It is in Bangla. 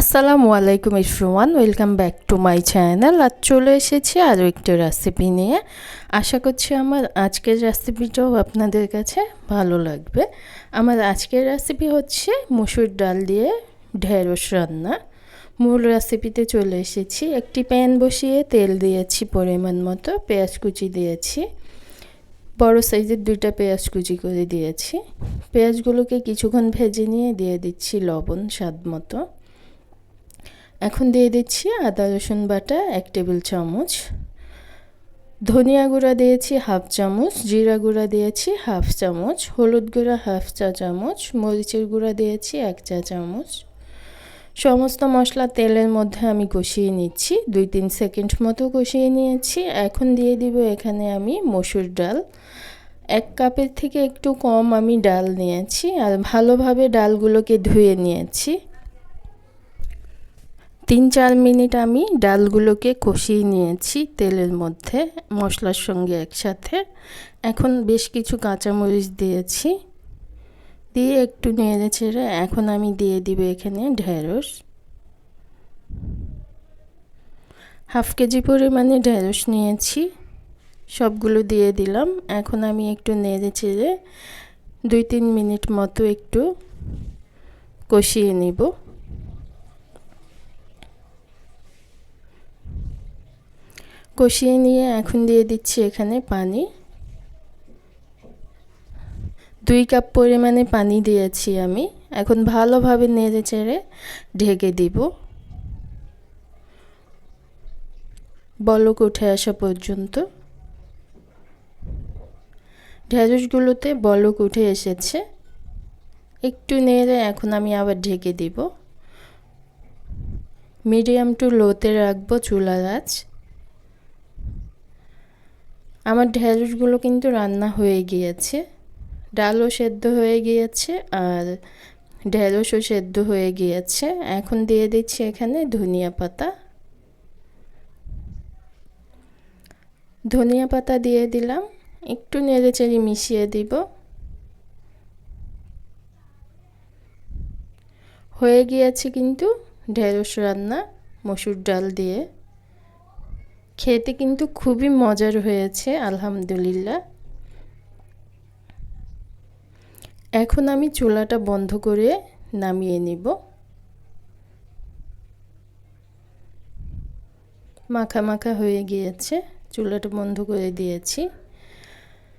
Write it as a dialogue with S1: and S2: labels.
S1: আসসালামু আলাইকুম ইফরুমান welcome back to my channel. আজ চলে এসেছি আরও একটি রেসিপি নিয়ে। আশা করছি আমার আজকের রেসিপিটাও আপনাদের কাছে ভালো লাগবে। আমার আজকের রেসিপি হচ্ছে মুসুর ডাল দিয়ে ঢেঁড়স রান্না। মূল রেসিপিতে চলে এসেছি। একটি প্যান বসিয়ে তেল দিয়েছি পরিমাণ মতো, পেঁয়াজ কুচি দিয়েছি। বড় সাইজের দুইটা পেঁয়াজ কুচি করে দিয়েছি। পেঁয়াজগুলোকে কিছুক্ষণ ভেজে নিয়ে দিয়ে দিচ্ছি লবণ স্বাদ মতো। এখন দিয়ে দিচ্ছি আদা, রসুন বাটা, এক টেবিল চামচ। ধনিয়া গুঁড়া দিয়েছি হাফ চামচ, জিরা গুঁড়া দিয়েছি হাফ চামচ, হলুদ গুঁড়া হাফ চা চামচ, মরিচের গুঁড়া দিয়েছি এক চা চামচ। সমস্ত মশলা তেলের মধ্যে আমি কষিয়ে নিচ্ছি, দুই তিন সেকেন্ড মতো কষিয়ে নিয়েছি। এখন দিয়ে দিব এখানে আমি মসুর ডাল। এক কাপের থেকে একটু কম আমি ডাল নিয়েছি আর ভালোভাবে ডালগুলোকে ধুয়ে নিয়েছি। তিন চার মিনিট আমি ডালগুলোকে কষিয়ে নিয়েছি তেলের মধ্যে, মশলার সঙ্গে একসাথে। এখন বেশ কিছু কাঁচামরিচ দিয়েছি। দিয়ে একটু নেড়ে ছেড়ে এখন আমি দিয়ে দিব এখানে ঢেঁড়স। হাফ কেজি পরিমাণে ঢেঁড়স নিয়েছি, সবগুলো দিয়ে দিলাম। এখন আমি একটু নেড়ে চেড়ে দুই তিন মিনিট মতো একটু কষিয়ে নিব। কষিয়ে নিয়ে এখন দিয়ে দিচ্ছি এখানে পানি। দুই কাপ পরিমাণে পানি দিয়েছি আমি। এখন ভালোভাবে নেড়ে চেড়ে ঢেকে দিব। বলক উঠে আসা পর্যন্ত। ঢেঁড়সগুলোতে বলক উঠে এসেছে। একটু নেড়ে এখন আমি আবার ঢেকে দিব। মিডিয়াম টু লোতে রাখব চুলা গাছ আমার ঢেঁড়সগুলো কিন্তু রান্না হয়ে গিয়েছে। ডালও সেদ্ধ হয়ে গিয়েছে আর ঢেঁড়সও সেদ্ধ হয়ে গিয়েছে। এখন দিয়ে দিচ্ছি এখানে ধনিয়া পাতা। ধনিয়া পাতা দিয়ে দিলাম। একটু নেড়ে চেড়ে মিশিয়ে দিব। হয়ে গিয়েছে কিন্তু ঢেঁড়স রান্না, মসুর ডাল দিয়ে। খেতে কিন্তু খুবই মজার হয়েছে, আলহামদুলিল্লাহ। এখন আমি চুলাটা বন্ধ করে নামিয়ে নিব। মাখা মাখা হয়ে গিয়েছে, চুলাটা বন্ধ করে দিয়েছি।